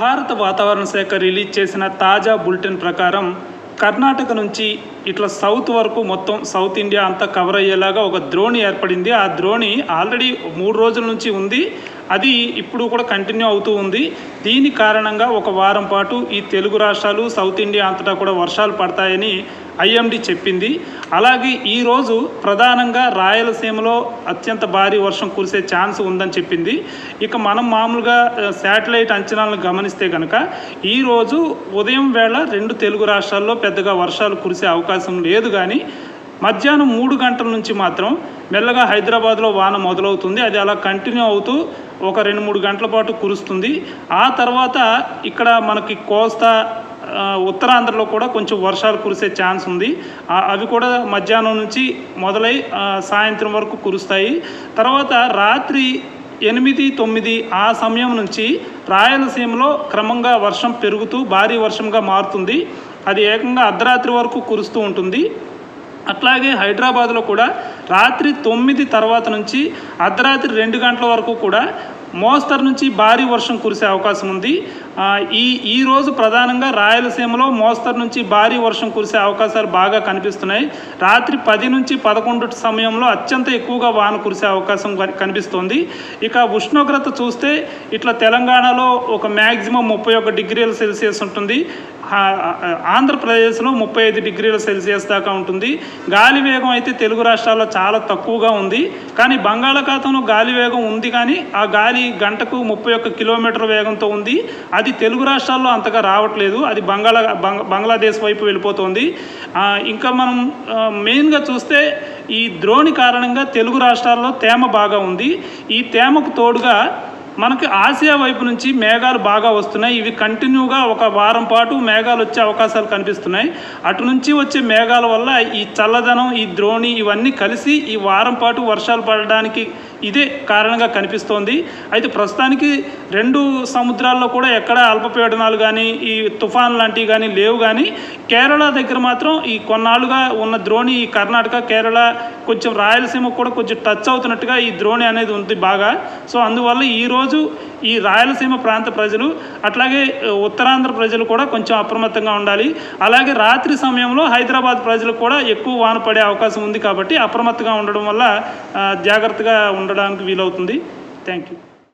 భారత వాతావరణ శాఖ రిలీజ్ చేసిన తాజా బులెటిన్ ప్రకారం కర్ణాటక నుంచి ఇట్లా సౌత్ వరకు మొత్తం సౌత్ ఇండియా అంతా కవర్ అయ్యేలాగా ఒక ద్రోణి ఏర్పడింది. ఆ ద్రోణి ఆల్రెడీ మూడు రోజుల నుంచి ఉంది. అది ఇప్పుడు కూడా కంటిన్యూ అవుతూ ఉంది. దీని కారణంగా ఒక వారం పాటు ఈ తెలుగు రాష్ట్రాలు సౌత్ ఇండియా అంతటా కూడా వర్షాలు పడతాయని ఐఎండి చెప్పింది. అలాగే ఈరోజు ప్రధానంగా రాయలసీమలో అత్యంత భారీ వర్షం కురిసే ఛాన్స్ ఉందని చెప్పింది. ఇక మనం మామూలుగా శాటిలైట్ అంచనాలను గమనిస్తే కనుక ఈరోజు ఉదయం వేళ రెండు తెలుగు రాష్ట్రాల్లో పెద్దగా వర్షాలు కురిసే అవకాశం లేదు కానీ మధ్యాహ్నం మూడు గంటల నుంచి మాత్రం మెల్లగా హైదరాబాద్లో వాన మొదలవుతుంది. అది అలా కంటిన్యూ అవుతూ ఒక రెండు మూడు గంటల పాటు కురుస్తుంది. ఆ తర్వాత ఇక్కడ మనకి కోస్తా ఉత్తరాంధ్రలో కూడా కొంచెం వర్షాలు కురిసే ఛాన్స్ ఉంది. అవి కూడా మధ్యాహ్నం నుంచి మొదలై సాయంత్రం వరకు కురుస్తాయి. తర్వాత రాత్రి ఎనిమిది తొమ్మిది ఆ సమయం నుంచి రాయలసీమలో క్రమంగా వర్షం పెరుగుతూ భారీ వర్షంగా మారుతుంది. అది ఏకంగా అర్ధరాత్రి వరకు కురుస్తూ ఉంటుంది. అట్లాగే హైదరాబాద్లో కూడా రాత్రి తొమ్మిది తర్వాత నుంచి అర్ధరాత్రి రెండు గంటల వరకు కూడా మోస్తరు నుంచి భారీ వర్షం కురిసే అవకాశం ఉంది. ఈ ఈరోజు ప్రధానంగా రాయలసీమలో మోస్తరు నుంచి భారీ వర్షం కురిసే అవకాశాలు బాగా కనిపిస్తున్నాయి. రాత్రి పది నుంచి పదకొండు సమయంలో అత్యంత ఎక్కువగా వాన కురిసే అవకాశం కనిపిస్తుంది కనిపిస్తోంది. ఇక ఉష్ణోగ్రత చూస్తే ఇట్లా తెలంగాణలో ఒక మ్యాక్సిమం ముప్పై ఒక డిగ్రీల సెల్సియస్ ఉంటుంది. ఆంధ్రప్రదేశ్లో ముప్పై ఐదు డిగ్రీల సెల్సియస్ దాకా ఉంటుంది. గాలి వేగం అయితే తెలుగు రాష్ట్రాల్లో చాలా తక్కువగా ఉంది. కానీ బంగాళాఖాతంలో గాలి వేగం ఉంది కానీ ఆ గాలి గంటకు ముప్పై ఒక్క కిలోమీటర్ వేగంతో ఉంది. అది తెలుగు రాష్ట్రాల్లో అంతగా రావట్లేదు. అది బంగాళా బంగ- బంగ్లాదేశ్ వైపు వెళ్ళిపోతుంది. ఇంకా మనం మెయిన్గా చూస్తే ఈ ద్రోణి కారణంగా తెలుగు రాష్ట్రాల్లో తేమ బాగా ఉంది. ఈ తేమకు తోడుగా మనకి ఆసియా వైపు నుంచి మేఘాలు బాగా వస్తున్నాయి. ఇవి కంటిన్యూగా ఒక వారం పాటు మేఘాలు వచ్చే అవకాశాలు కనిపిస్తున్నాయి. అటు నుంచి వచ్చే మేఘాల వల్ల ఈ చల్లదనం ఈ ద్రోణి ఇవన్నీ కలిసి ఈ వారం పాటు వర్షాలు పడడానికి ఇదే కారణంగా కనిపిస్తోంది. అయితే ప్రస్తుతానికి రెండు సముద్రాల్లో కూడా ఎక్కడ అల్పపీడనాలు కానీ ఈ తుఫాన్ లాంటివి కానీ లేవు కానీ కేరళ దగ్గర మాత్రం ఈ కొన్నాళ్ళుగా ఉన్న ద్రోణి ఈ కర్ణాటక కేరళ కొంచెం రాయలసీమ కూడా కొంచెం టచ్ అవుతున్నట్టుగా ఈ ద్రోణి అనేది ఉంది బాగా. సో అందువల్ల ఈరోజు ఈ రాయలసీమ ప్రాంత ప్రజలు అట్లాగే ఉత్తరాంధ్ర ప్రజలు కూడా కొంచెం అప్రమత్తంగా ఉండాలి. అలాగే రాత్రి సమయంలో హైదరాబాద్ ప్రజలు కూడా ఎక్కువ వాన పడే అవకాశం ఉంది కాబట్టి అప్రమత్తంగా ఉండడం వల్ల జాగ్రత్తగా ఉండడానికి వీలవుతుంది. Thank you